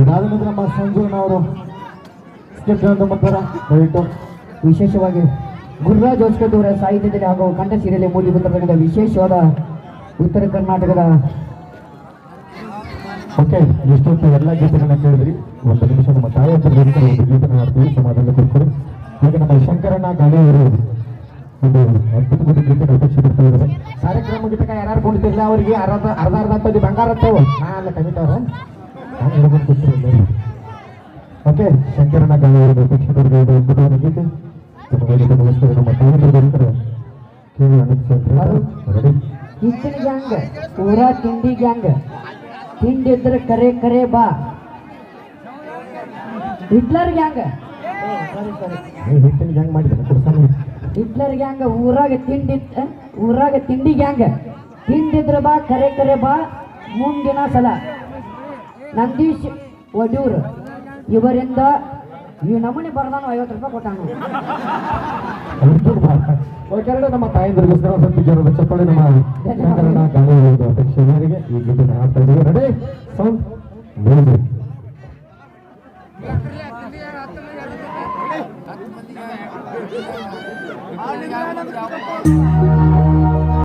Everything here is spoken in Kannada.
ಇದಾದ ನಂತರ ನಮ್ಮ ಸಂಜೀವನವರು ಅಂತ ಬರ್ತಾರ ದಯವಿಟ್ಟು ವಿಶೇಷವಾಗಿ ಗುರುರಾಜ್ ಅವರ ಸಾಹಿತ್ಯದಲ್ಲಿ ಹಾಗೂ ಕಂಠ ಸೀರೆಯಲ್ಲಿ ಮೂಡಿ ಬಂದಿರತಕ್ಕಂಥ ವಿಶೇಷವಾದ ಉತ್ತರ ಕರ್ನಾಟಕದ ಓಕೆ ಎಷ್ಟೊತ್ತು ಎಲ್ಲ ಗೀತೆಗಳನ್ನ ಕೇಳಿದ್ರಿ ಒಂದು ನಿಮಿಷ ನಮ್ಮ ತಾಯಿ ಹತ್ರ ಒಂದು ಆಡ್ತೀವಿ ಹಾಡ್ತೀವಿ ಸಮಾಧಾನ ಕೊಡ್ತೀವಿ ಈಗ ನಮ್ಮ ಶಂಕರಣ್ಣ ಗಾಳಿಯವರು ಒಂದು ಅದ್ಭುತವಾದ ಗೀತೆ ಅಪೇಕ್ಷೆ ಇದ್ದಾರೆ ಕಾರ್ಯಕ್ರಮ ಗೀತಕ ಯಾರು ಕೊಂಡಿದ್ದಿರಲ್ಲ ಅವರಿಗೆ ಅರ್ಧ ಅರ್ಧ ಅರ್ಧ ಬಂಗಾರ ಹತ್ತವು ನಾ ಅಲ್ಲ ಕವಿತವ್ರ ಹೇಳ್ಕೊಂಡು ಕೂತಿರಲ್ಲ ಓಕೆ ನಮ್ಮ ಕೇಳಿ ಗ್ಯಾಂಗ್ ಊರ ತಿಂಡಿ ಗ್ಯಾಂಗ್ ತಿಂಡಿ ಇದ್ರೆ ಕರೆ ಕರೆ ಬಾ. ಹಿಟ್ಲರ್ ಗ್ಯಾಂಗ್ ಹಿಟ್ಟಿನ ಮಾಡಿದ್ದಾರೆ ಕೊಡ್ಸಾನೆ ಹಿಟ್ಲರ್ ಗ್ಯಾಂಗ್ ಊರಾಗ ತಿಂಡಿ ಊರಾಗ ತಿಂಡಿ ಗ್ಯಾಂಗ್ ತಿಂಡಿದ್ರ ಬಾ ಕರೆ ಕರೆ ಬಾ ಮುಂದಿನ ಸಲ. ನಂದೀಶ್ ವಡೂರ್ ಇವರಿಂದ ಈ ನಮೂನೆ ಬರ್ದಾನು ಐವತ್ತು ರೂಪಾಯಿ ಕೊಟ್ಟಾನು? ನಮ್ಮ ತಾಯಂದ್ರಿಗೋಸ್ಕರ ಸ್ವಲ್ಪ ಜನರ ಚಪ್ಪಾಳೆ ನಮ್ಮ ಈ ಹಾಡ್ತಾ ಇದ್ದೀವಿ ರೆಡಿ ಸೌಂಡ್ ಮ್ಯೂಸಿಕ್ ಆ